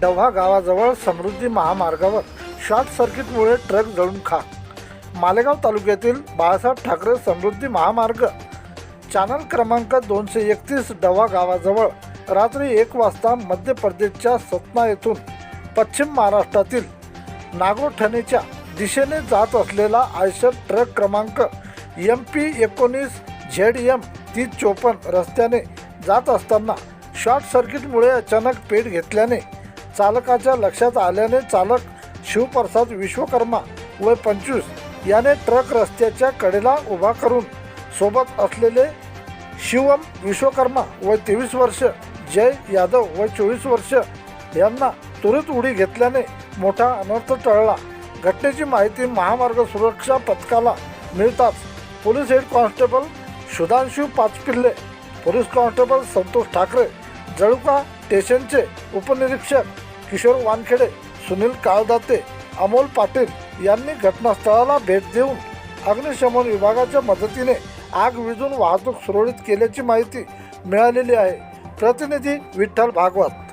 डव्हा गावाजवळ समृद्धी महामार्गावर शॉर्ट सर्किटमुळे ट्रक जळून खाक. मालेगाव तालुक्यातील बाळासाहेब ठाकरे समृद्धी महामार्ग. चॅनल क्रमांक दोनशे एकतीस डव्हा गावाजवळ रात्री एक वाजता मध्य प्रदेशच्या सतना येथून पश्चिम महाराष्ट्रातील नागोठणेच्या दिशेने जात असलेला आयशर ट्रक क्रमांक एम पी एकोणीस झेड एम तीस चोपन्न रस्त्याने जात असताना शॉर्ट सर्किटमुळे अचानक पेट घेतल्याने चालकाच्या लक्षात आल्याने चालक शिवप्रसाद विश्वकर्मा वय पंचवीस याने ट्रक रस्त्याच्या कडेला उभा करून सोबत असलेले शिवम विश्वकर्मा वय तेवीस वर्ष जय यादव वय चोवीस वर्ष यांना त्वरित उडी घेतल्याने मोठा अनर्थ टळला. घटनेची माहिती महामार्ग सुरक्षा पथकाला मिळताच police head constable Sudhanshu Pachpille police constable Santosh Thackeray Jaluka स्टेशनचे उपनिरीक्षक किशोर वानखेडे सुनील काळदाते अमोल पाटील यांनी घटनास्थळाला भेट देऊन अग्निशमन विभागाच्या मदतीने आग विझून वाहतूक सुरळीत केल्याची माहिती मिळालेली आहे. प्रतिनिधी विठ्ठल भागवत.